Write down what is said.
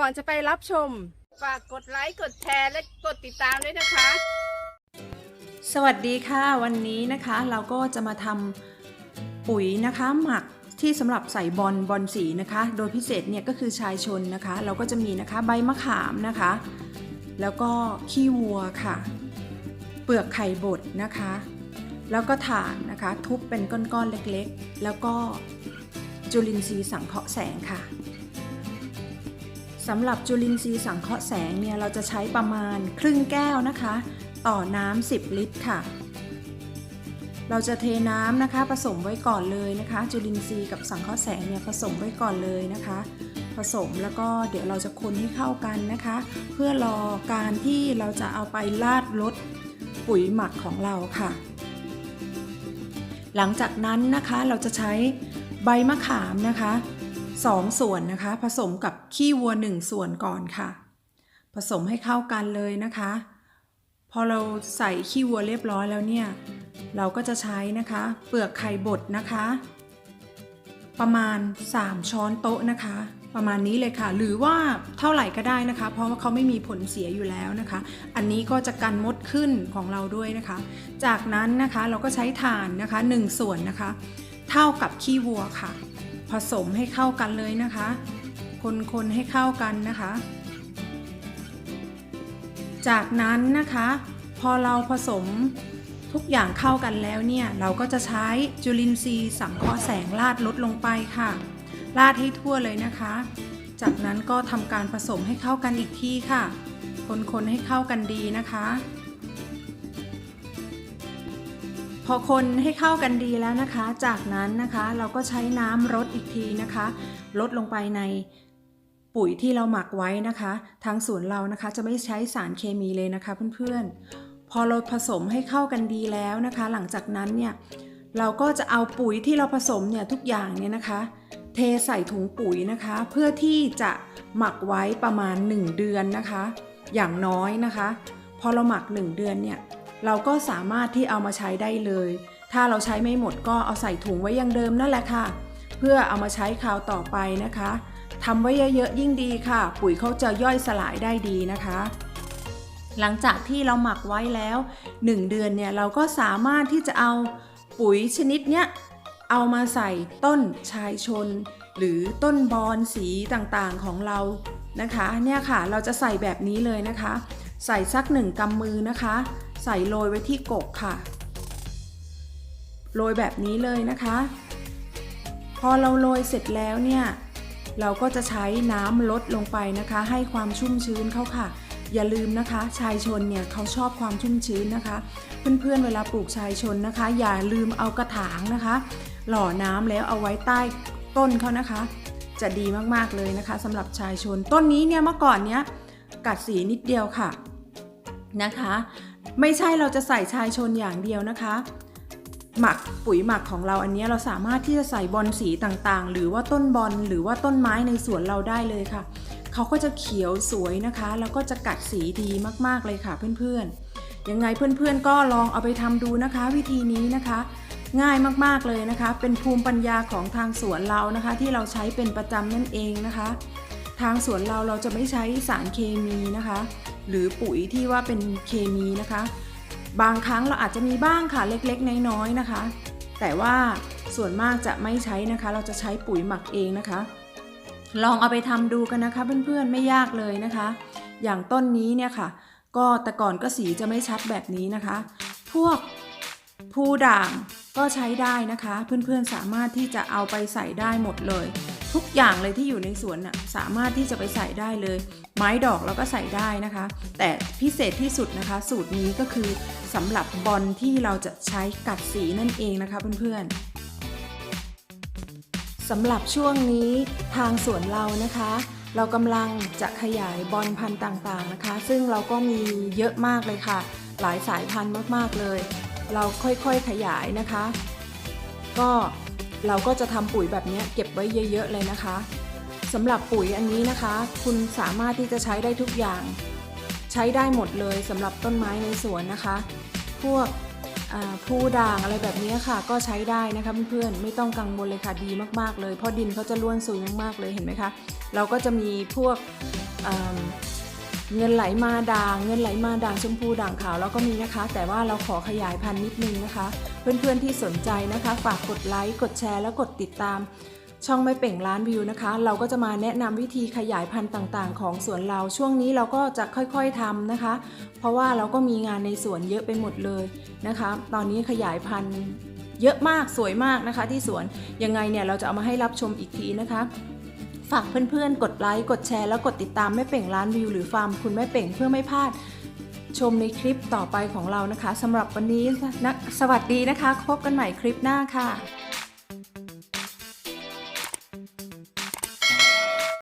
ก่อนจะไปรับชม ฝากกดไลค์ กดแชร์และกดติดตามด้วยนะคะ สวัสดีค่ะวันนี้นะคะเราก็จะมาทำปุ๋ยนะคะหมักที่สำหรับใส่บอลบอลสีนะคะ โดยพิเศษเนี่ยก็คือชายชนนะคะ เราก็จะมีนะคะใบมะขามนะคะ แล้วก็ขี้วัวค่ะ เปลือกไข่บดนะคะ แล้วก็ถ่านนะคะ ทุบเป็นก้อนๆเล็กๆ แล้วก็จุลินทรีย์สังเคราะห์แสงค่ะ สำหรับจุลินทรีย์สังเคราะห์แสงเนี่ยเราจะใช้ประมาณครึ่งแก้วนะคะ ต่อน้ำ10 ลิตรค่ะ เราจะเทน้ำนะคะผสมไว้ก่อนเลยนะคะ จุลินทรีย์กับสังเคราะห์แสงเนี่ยผสมไว้ก่อนเลยนะคะ ผสมแล้วก็เดี๋ยวเราจะคนให้เข้ากันนะคะ เพื่อรอการที่เราจะเอาไปราดรดปุ๋ยหมักของเราค่ะ หลังจากนั้นนะคะเราจะใช้ใบมะขามนะคะ สองส่วนนะคะ ผสมกับขี้วัวหนึ่งส่วนก่อนค่ะ ผสมให้เข้ากันเลยนะคะ พอเราใส่ขี้วัวเรียบร้อยแล้วเนี่ย เราก็จะใช้นะคะ เปลือกไข่บดนะคะ ประมาณ 3 ช้อนโต๊ะนะคะ ประมาณนี้เลยค่ะ หรือว่าเท่าไหร่ก็ได้นะคะ เพราะว่าเขาไม่มีผลเสียอยู่แล้วนะคะ อันนี้ก็จะกันมดขึ้นของเราด้วยนะคะ จากนั้นนะคะเราก็ใช้ถ่านนะคะ 1 ส่วนนะคะ เท่ากับขี้วัวค่ะ ผสมให้เข้ากันเลยนะคะ คนๆให้เข้ากันนะคะ จากนั้นนะคะ พอเราผสมทุกอย่างเข้ากันแล้วเนี่ย เราก็จะใช้จุลินทรีย์สังเคราะห์แสงราดลดลงไปค่ะราดให้ทั่วเลยนะคะ จากนั้นก็ทำการผสมให้เข้ากันอีกทีค่ะ คนๆให้เข้ากันดีนะคะ อคนให้เข้ากันดีแล้วนะคะ จากนั้นนะคะเราก็ใช้น้ำรดอีกทีนะคะลดลงไปในปุ๋ยที่เราหมักไว้นะคะ ทางสวนเรานะคะจะไม่ใช้สารเคมีเลยนะคะเพื่อนๆ พอเราผสมให้เข้ากันดีแล้วนะคะ หลังจากนั้นเนี่ยเราก็จะเอาปุ๋ยที่เราผสมเนี่ยทุกอย่างเนี่ยนะคะ เทใส่ถุงปุ๋ยนะคะ เพื่อที่จะหมักไว้ประมาณ 1 เดือนนะคะ อย่างน้อยนะคะ พอเราหมัก 1 เดือนเนี่ย เราก็สามารถที่เอามาใช้ได้เลย ถ้าเราใช้ไม่หมดก็เอาใส่ถุงไว้อย่างเดิมนั่นแหละค่ะ เพื่อเอามาใช้คราวต่อไปนะคะทำไว้เยอะๆยิ่งดีค่ะ ปุ๋ยเขาจะย่อยสลายได้ดีนะคะ หลังจากที่เราหมักไว้แล้ว 1 เดือนเนี่ยเราก็สามารถที่จะเอาปุ๋ยชนิดเนี้ยเอามาใส่ต้นชายชน หรือต้นบอนสีต่างๆของเรานะคะ เนี่ยค่ะเราจะใส่แบบนี้เลยนะคะ ใส่สักหนึ่งกำมือนะคะ ใส่โรยไว้ที่กกค่ะ โรยแบบนี้เลยนะคะ พอเราโรยเสร็จแล้วเนี่ย เราก็จะใช้น้ำลดลงไปนะคะ ให้ความชุ่มชื้นเขาค่ะ อย่าลืมนะคะ ชายชนเนี่ยเขาชอบความชุ่มชื้นนะคะ เพื่อนๆเวลาปลูกชายชนนะคะ อย่าลืมเอากระถางนะคะ หล่อน้ำแล้วเอาไว้ใต้ต้นเขานะคะ จะดีมากๆเลยนะคะสำหรับชายชนต้นนี้เนี่ยเมื่อก่อนเนี้ยกัดสีนิดเดียวค่ะนะคะ ไม่ใช่เราจะใส่ชายชนอย่างเดียวนะคะ หมักปุ๋ยหมักของเราอันนี้เราสามารถที่จะใส่บอลสีต่างๆ หรือว่าต้นบอลหรือว่าต้นไม้ในสวนเราได้เลยค่ะ เขาก็จะเขียวสวยนะคะ แล้วก็จะกัดสีดีมากๆเลยค่ะเพื่อนๆ ยังไงเพื่อนๆก็ลองเอาไปทำดูนะคะ วิธีนี้นะคะ ง่ายมากๆเลยนะคะ เป็นภูมิปัญญาของทางสวนเรานะคะ ที่เราใช้เป็นประจำนั่นเองนะคะ ทางสวนเราเราจะไม่ใช้สารเคมีนะคะ หรือปุ๋ยที่ว่าเป็นเคมีนะคะ บางครั้งเราอาจจะมีบ้างค่ะเล็กๆ น้อยๆนะคะ แต่ว่าส่วนมากจะไม่ใช้นะคะ เราจะใช้ปุ๋ยหมักเองนะคะ ลองเอาไปทำดูกันนะคะเพื่อนๆไม่ยากเลยนะคะ อย่างต้นนี้เนี่ยค่ะ ก็แต่ก่อนก็สีจะไม่ชัดแบบนี้นะคะ พวกภูด่างก็ใช้ได้นะคะ เพื่อนๆสามารถที่จะเอาไปใส่ได้หมดเลย ทุกอย่างเลยที่อยู่ในสวนน่ะสามารถที่จะไปใส่ได้เลย ไม้ดอกเราก็ใส่ได้นะคะ แต่พิเศษที่สุดนะคะ สูตรนี้ก็คือสำหรับบอลที่เราจะใช้กัดสีนั่นเองนะคะเพื่อนๆสำหรับช่วงนี้ทางสวนเรานะคะเรากำลังจะขยายบอลพันธุ์ต่างๆนะคะ ซึ่งเราก็มีเยอะมากเลยค่ะ หลายสายพันธุ์มากๆเลย เราค่อยๆขยายนะคะ ก็ เราก็จะทำปุ๋ยแบบนี้เก็บไว้เยอะ ๆ เลยนะคะสำหรับปุ๋ยอันนี้นะคะ คุณสามารถที่จะใช้ได้ทุกอย่าง ใช้ได้หมดเลยสำหรับต้นไม้ในสวนนะคะ พวกผู้ด่างอะไรแบบนี้ค่ะ ก็ใช้ได้นะคะเพื่อนๆไม่ต้องกังวลเลยค่ะดีมากๆเลยเพราะดินเขาจะล้วนซุยมากๆเลยเห็นไหมคะ เราก็จะมีพวก เงินไหลมาด่างเงินไหลมาด่างชมพูด่างขาวแล้วก็มีนะคะ แต่ว่าเราขอขยายพันธุ์นิดนึงนะคะ เพื่อนๆที่สนใจนะคะ ฝากกดไลค์กดแชร์แล้วกดติดตาม ช่องไม่เป่งล้านวิวนะคะ เราก็จะมาแนะนำวิธีขยายพันธุ์ต่างๆ ของสวนเราช่วงนี้เราก็จะค่อยๆทำนะคะ เพราะว่าเราก็มีงานในสวนเยอะไปหมดเลยนะคะ ตอนนี้ขยายพันธุ์เยอะมากสวยมากนะคะ ที่สวนยังไงเนี่ยเราจะเอามาให้รับชมอีกทีนะคะ ฝากเพื่อนๆ กดไลค์ กดแชร์ แล้วกดติดตามแม่เป่งร้านวิวหรือฟาร์มคุณแม่เป่งเพื่อไม่พลาด ชมในคลิปต่อไปของเรานะคะสำหรับวันนี้นะสวัสดีนะคะ พบกันใหม่คลิปหน้าค่ะ